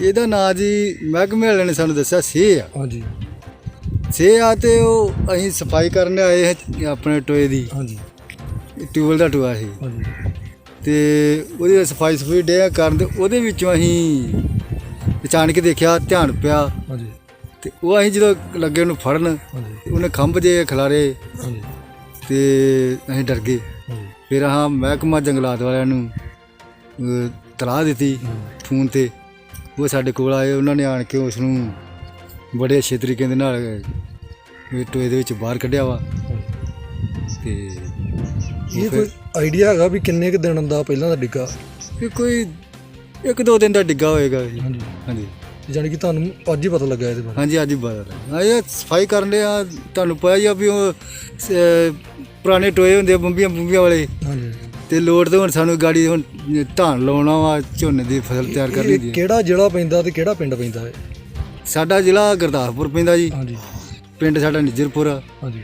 ਇਹਦਾ ਨਾਂ ਜੀ ਮਹਿਕਮੇ ਵਾਲਿਆਂ ਨੇ ਸਾਨੂੰ ਦੱਸਿਆ ਸੇ ਆ। ਹਾਂਜੀ। ਸੇ ਆ ਤੇ ਉਹ ਅਸੀਂ ਸਫ਼ਾਈ ਕਰਨ ਆਏ ਹਾਂ ਆਪਣੇ ਟੋਏ ਦੀ। ਹਾਂਜੀ। ਟਿਊਬਲ ਦਾ ਟੋਆ ਸੀ। ਹਾਂਜੀ। ਤੇ ਉਹਦੀ ਸਫ਼ਾਈ ਸਫ਼ਾਈ ਡੇ ਕਰਨ ਤੇ ਉਹਦੇ ਵਿੱਚੋਂ ਅਸੀਂ ਅਚਾਨਕ ਦੇਖਿਆ ਧਿਆਨ ਪਿਆ। ਹਾਂਜੀ। ਤੇ ਉਹ ਅਸੀਂ ਜਦੋਂ ਲੱਗੇ ਉਹਨੂੰ ਫੜਨ ਉਹਨੇ ਖੰਭ ਜੇ ਖਿਲਾਰੇ। ਹਾਂਜੀ। ਤੇ ਅਸੀਂ ਡਰ ਗਏ। ਫਿਰ ਹਾਂ ਮਹਿਕਮਾ ਜੰਗਲਾਤ ਵਾਲਿਆਂ ਨੂੰ ਤਲਾਹ ਦਿੱਤੀ ਫੋਨ ਤੇ। ਉਹ ਸਾਡੇ ਕੋਲ ਆਏ ਉਹਨਾਂ ਨੇ ਆਣ ਕੇ ਉਸ ਨੂੰ ਬੜੇ ਅੱਛੇ ਤਰੀਕੇ ਦੇ ਨਾਲ ਟੋਏ ਦੇ ਵਿੱਚ ਬਾਹਰ ਕੱਢਿਆ ਵਾ। ਤੇ ਇਹ ਕੋਈ ਆਈਡੀਆ ਹੈਗਾ ਵੀ ਕਿੰਨੇ ਕੁ ਦਿਨ ਦਾ ਪਹਿਲਾਂ ਦਾ ਡਿੱਗਾ? ਇਹ ਕੋਈ ਇੱਕ ਦੋ ਦਿਨ ਦਾ ਡਿੱਗਾ ਹੋਏਗਾ ਜੀ। ਹਾਂਜੀ। ਹਾਂਜੀ। ਜਾਨੀ ਕਿ ਤੁਹਾਨੂੰ ਅੱਜ ਹੀ ਪਤਾ ਲੱਗਾ ਇਹਦੇ ਬਾਰੇ? ਹਾਂਜੀ ਅੱਜ ਹੀ ਬਾਹਰ ਆ ਇਹ ਸਫ਼ਾਈ ਕਰਨ ਦੇ ਆ ਤੁਹਾਨੂੰ ਪਤਾ ਹੀ ਆ ਵੀ ਉਹ ਪੁਰਾਣੇ ਟੋਏ ਹੁੰਦੇ ਆ ਬੰਬੀਆਂ ਬੰਬੀਆਂ ਵਾਲੇ। ਹਾਂਜੀ। ਤੇ ਲੋੜ ਤੇ ਹੁਣ ਸਾਨੂੰ ਗਾੜੀ ਹੁਣ ਧਾਨ ਲਾਉਣਾ ਵਾ ਝੋਨੇ ਦੀ ਫਸਲ ਤਿਆਰ ਕਰਨੀ ਦੀ। ਕਿਹੜਾ ਜ਼ਿਲ੍ਹਾ ਪੈਂਦਾ ਤੇ ਕਿਹੜਾ ਪਿੰਡ ਪੈਂਦਾ ਹੈ ਸਾਡਾ ਜ਼ਿਲ੍ਹਾ ਗੁਰਦਾਸਪੁਰ ਪੈਂਦਾ ਜੀ। ਹਾਂਜੀ। ਪਿੰਡ ਸਾਡਾ ਨਿਜਰਪੁਰ ਆ। ਹਾਂਜੀ।